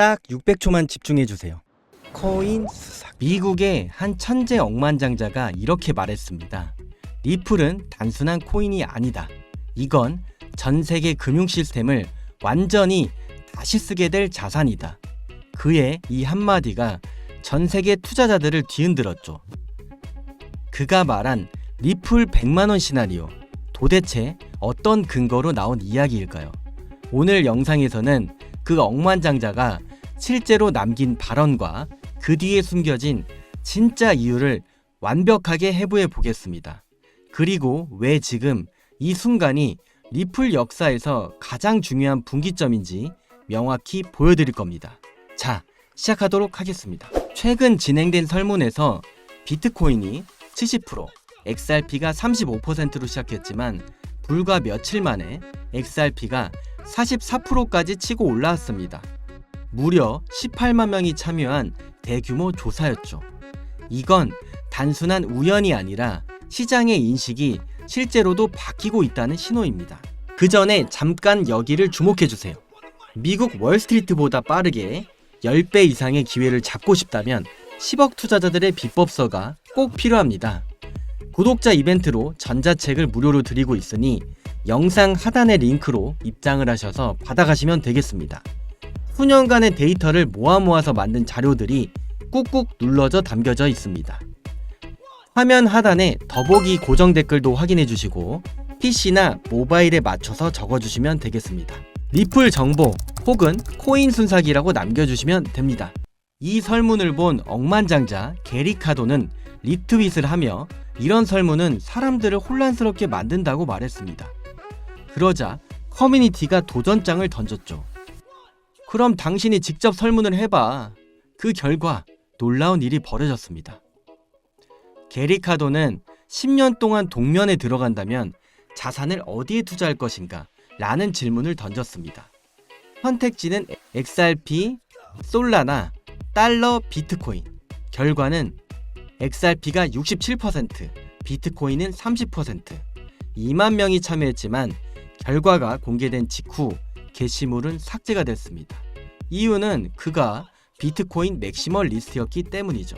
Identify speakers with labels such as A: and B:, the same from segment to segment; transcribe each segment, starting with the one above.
A: 딱 600초만 집중해 주세요. 코인 수석. 미국의 한 천재 억만장자가 이렇게 말했습니다. 리플은 단순한 코인이 아니다. 이건 전 세계 금융 시스템을 완전히 다시 쓰게 될 자산이다. 그의 이 한마디가 전 세계 투자자들을 뒤흔들었죠. 그가 말한 리플 100만원 시나리오. 도대체 어떤 근거로 나온 이야기일까요? 오늘 영상에서는 그 억만장자가 실제로 남긴 발언과 그 뒤에 숨겨진 진짜 이유를 완벽하게 해부해 보겠습니다. 그리고 왜 지금 이 순간이 리플 역사에서 가장 중요한 분기점인지 명확히 보여드릴 겁니다. 자, 시작하도록 하겠습니다. 최근 진행된 설문에서 비트코인이 70%, XRP가 35%로 시작했지만 불과 며칠 만에 XRP가 44%까지 치고 올라왔습니다. 무려 18만 명이 참여한 대규모 조사였죠. 이건 단순한 우연이 아니라 시장의 인식이 실제로도 바뀌고 있다는 신호입니다. 그 전에 잠깐 여기를 주목해 주세요. 미국 월스트리트보다 빠르게 10배 이상의 기회를 잡고 싶다면 10억 투자자들의 비법서가 꼭 필요합니다. 구독자 이벤트로 전자책을 무료로 드리고 있으니 영상 하단의 링크로 입장을 하셔서 받아가시면 되겠습니다. 수년간의 데이터를 모아 모아서 만든 자료들이 꾹꾹 눌러져 담겨져 있습니다. 화면 하단에 더보기 고정 댓글도 확인해 주시고 PC나 모바일에 맞춰서 적어주시면 되겠습니다. 리플 정보 혹은 코인 순삭이라고 남겨주시면 됩니다. 이 설문을 본 억만장자 게리카도는 리트윗을 하며 이런 설문은 사람들을 혼란스럽게 만든다고 말했습니다. 그러자 커뮤니티가 도전장을 던졌죠. 그럼 당신이 직접 설문을 해봐. 그 결과 놀라운 일이 벌어졌습니다. 게리카도는 10년 동안 동면에 들어간다면 자산을 어디에 투자할 것인가? 라는 질문을 던졌습니다. 선택지는 XRP, 솔라나, 달러, 비트코인. 결과는 XRP가 67%, 비트코인은 30%. 2만 명이 참여했지만 결과가 공개된 직후 게시물은 삭제가 됐습니다. 이유는 그가 비트코인 맥시멀 리스트였기 때문이죠.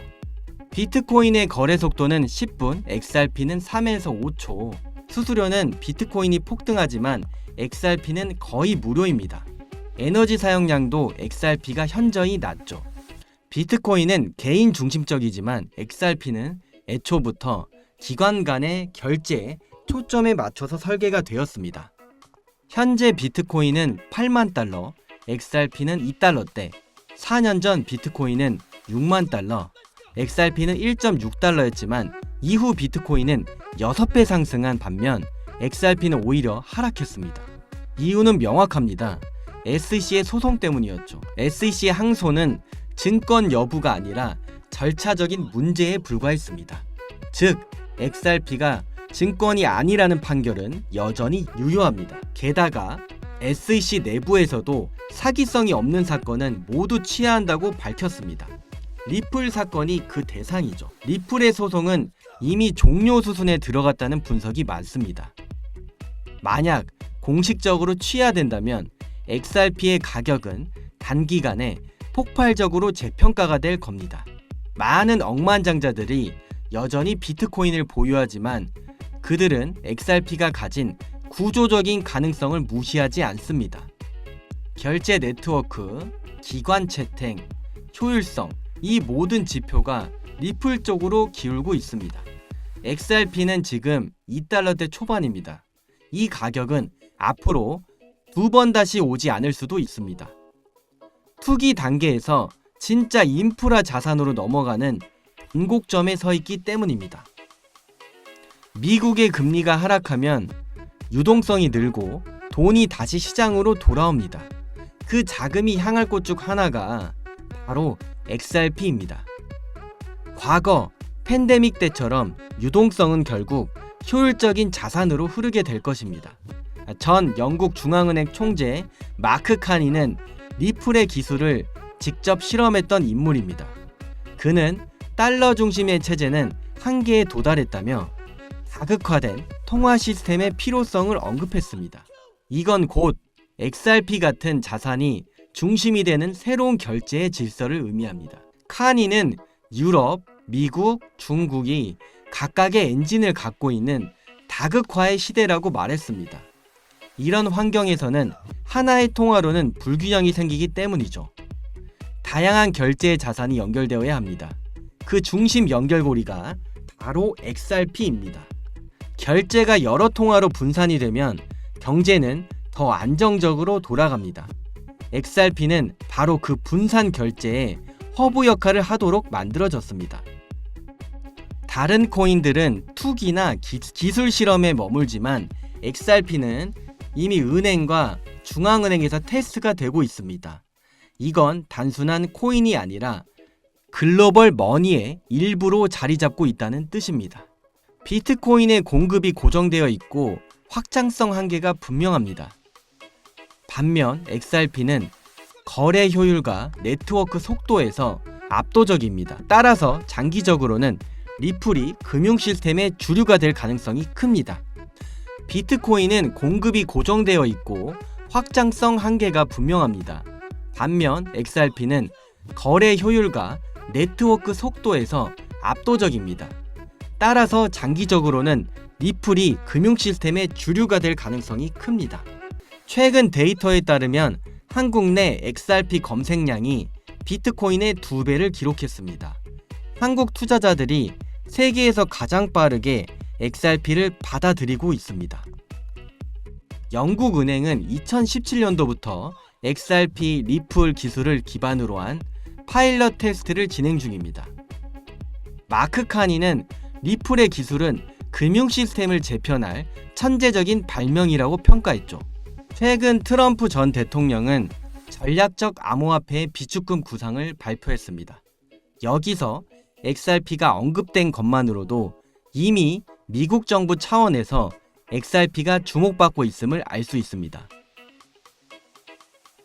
A: 비트코인의 거래 속도는 10분, XRP는 3에서 5초. 수수료는 비트코인이 폭등하지만 XRP는 거의 무료입니다. 에너지 사용량도 XRP가 현저히 낮죠. 비트코인은 개인 중심적이지만 XRP는 애초부터 기관 간의 결제에 초점에 맞춰서 설계가 되었습니다. 현재 비트코인은 8만 달러, XRP는 2달러대, 4년 전 비트코인은 6만 달러, XRP는 1.6달러였지만 이후 비트코인은 6배 상승한 반면 XRP는 오히려 하락했습니다. 이유는 명확합니다. SEC의 소송 때문이었죠. SEC의 항소는 증권 여부가 아니라 절차적인 문제에 불과했습니다. 즉, XRP가 증권이 아니라는 판결은 여전히 유효합니다. 게다가 SEC 내부에서도 사기성이 없는 사건은 모두 취하한다고 밝혔습니다. 리플 사건이 그 대상이죠. 리플의 소송은 이미 종료 수순에 들어갔다는 분석이 많습니다. 만약 공식적으로 취하된다면 XRP의 가격은 단기간에 폭발적으로 재평가가 될 겁니다. 많은 억만장자들이 여전히 비트코인을 보유하지만 그들은 XRP가 가진 구조적인 가능성을 무시하지 않습니다. 결제 네트워크, 기관 채택, 효율성, 이 모든 지표가 리플 쪽으로 기울고 있습니다. XRP는 지금 2달러대 초반입니다. 이 가격은 앞으로 두 번 다시 오지 않을 수도 있습니다. 투기 단계에서 진짜 인프라 자산으로 넘어가는 변곡점에 서 있기 때문입니다. 미국의 금리가 하락하면 유동성이 늘고 돈이 다시 시장으로 돌아옵니다. 그 자금이 향할 곳 중 하나가 바로 XRP입니다. 과거 팬데믹 때처럼 유동성은 결국 효율적인 자산으로 흐르게 될 것입니다. 전 영국 중앙은행 총재 마크 카니는 리플의 기술을 직접 실험했던 인물입니다. 그는 달러 중심의 체제는 한계에 도달했다며 자극화된 통화 시스템의 필요성을 언급했습니다. 이건 곧 XRP 같은 자산이 중심이 되는 새로운 결제의 질서를 의미합니다. 카니는 유럽, 미국, 중국이 각각의 엔진을 갖고 있는 다극화의 시대라고 말했습니다. 이런 환경에서는 하나의 통화로는 불균형이 생기기 때문이죠. 다양한 결제의 자산이 연결되어야 합니다. 그 중심 연결고리가 바로 XRP입니다. 결제가 여러 통화로 분산이 되면 경제는 더 안정적으로 돌아갑니다. XRP는 바로 그 분산 결제의 허브 역할을 하도록 만들어졌습니다. 다른 코인들은 투기나 기, 기술 실험에 머물지만 XRP는 이미 은행과 중앙은행에서 테스트가 되고 있습니다. 이건 단순한 코인이 아니라 글로벌 머니의 일부로 자리 잡고 있다는 뜻입니다. 비트코인의 공급이 고정되어 있고 확장성 한계가 분명합니다. 반면 XRP는 거래 효율과 네트워크 속도에서 압도적입니다. 따라서 장기적으로는 리플이 금융 시스템의 주류가 될 가능성이 큽니다. 비트코인은 공급이 고정되어 있고 확장성 한계가 분명합니다. 반면 XRP는 거래 효율과 네트워크 속도에서 압도적입니다. 따라서 장기적으로는 리플이 금융 시스템의 주류가 될 가능성이 큽니다. 최근 데이터에 따르면 한국 내 XRP 검색량이 비트코인의 두 배를 기록했습니다. 한국 투자자들이 세계에서 가장 빠르게 XRP를 받아들이고 있습니다. 영국 은행은 2017년도부터 XRP 리플 기술을 기반으로 한 파일럿 테스트를 진행 중입니다. 마크 카니는 리플의 기술은 금융 시스템을 재편할 천재적인 발명이라고 평가했죠. 최근 트럼프 전 대통령은 전략적 암호화폐 비축금 구상을 발표했습니다. 여기서 XRP가 언급된 것만으로도 이미 미국 정부 차원에서 XRP가 주목받고 있음을 알 수 있습니다.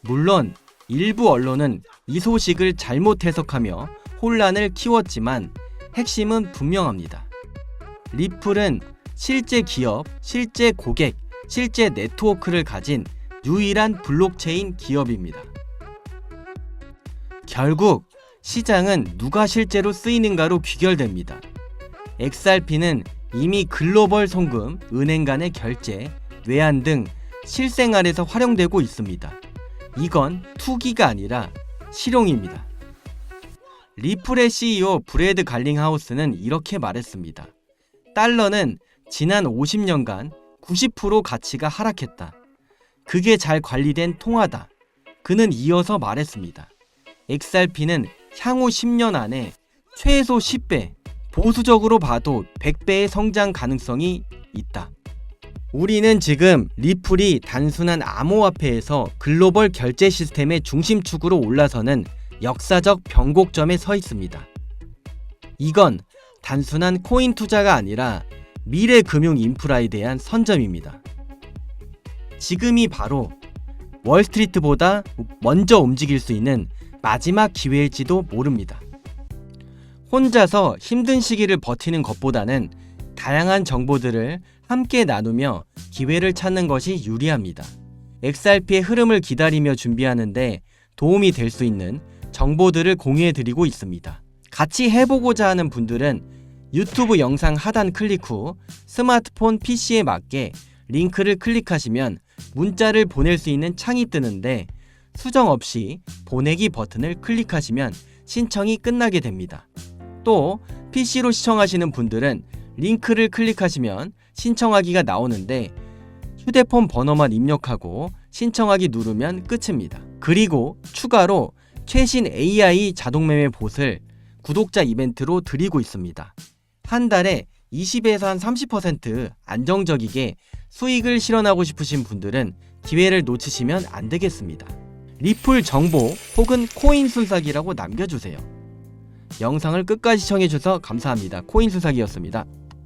A: 물론 일부 언론은 이 소식을 잘못 해석하며 혼란을 키웠지만 핵심은 분명합니다. 리플은 실제 기업, 실제 고객, 실제 네트워크를 가진 유일한 블록체인 기업입니다. 결국 시장은 누가 실제로 쓰이는가로 귀결됩니다. XRP는 이미 글로벌 송금, 은행 간의 결제, 외환 등 실생활에서 활용되고 있습니다. 이건 투기가 아니라 실용입니다. 리플의 CEO 브래드 갈링하우스는 이렇게 말했습니다. 달러는 지난 50년간 90% 가치가 하락했다. 그게 잘 관리된 통화다. 그는 이어서 말했습니다. XRP는 향후 10년 안에 최소 10배, 보수적으로 봐도 100배의 성장 가능성이 있다. 우리는 지금 리플이 단순한 암호화폐에서 글로벌 결제 시스템의 중심축으로 올라서는 역사적 변곡점에 서 있습니다. 이건 단순한 코인 투자가 아니라 미래 금융 인프라에 대한 선점입니다. 지금이 바로 월스트리트보다 먼저 움직일 수 있는 마지막 기회일지도 모릅니다. 혼자서 힘든 시기를 버티는 것보다는 다양한 정보들을 함께 나누며 기회를 찾는 것이 유리합니다. XRP의 흐름을 기다리며 준비하는데 도움이 될 수 있는 정보들을 공유해 드리고 있습니다. 같이 해보고자 하는 분들은 유튜브 영상 하단 클릭 후 스마트폰 PC에 맞게 링크를 클릭하시면 문자를 보낼 수 있는 창이 뜨는데 수정 없이 보내기 버튼을 클릭하시면 신청이 끝나게 됩니다. 또 PC로 시청하시는 분들은 링크를 클릭하시면 신청하기가 나오는데 휴대폰 번호만 입력하고 신청하기 누르면 끝입니다. 그리고 추가로 최신 AI 자동매매 봇을 구독자 이벤트로 드리고 있습니다. 한 달에 20에서 한 30% 안정적이게 수익을 실현하고 싶으신 분들은 기회를 놓치시면 안 되겠습니다. 리플 정보 혹은 코인 순삭이라고 남겨주세요. 영상을 끝까지 시청해주셔서 감사합니다. 코인 순삭이었습니다.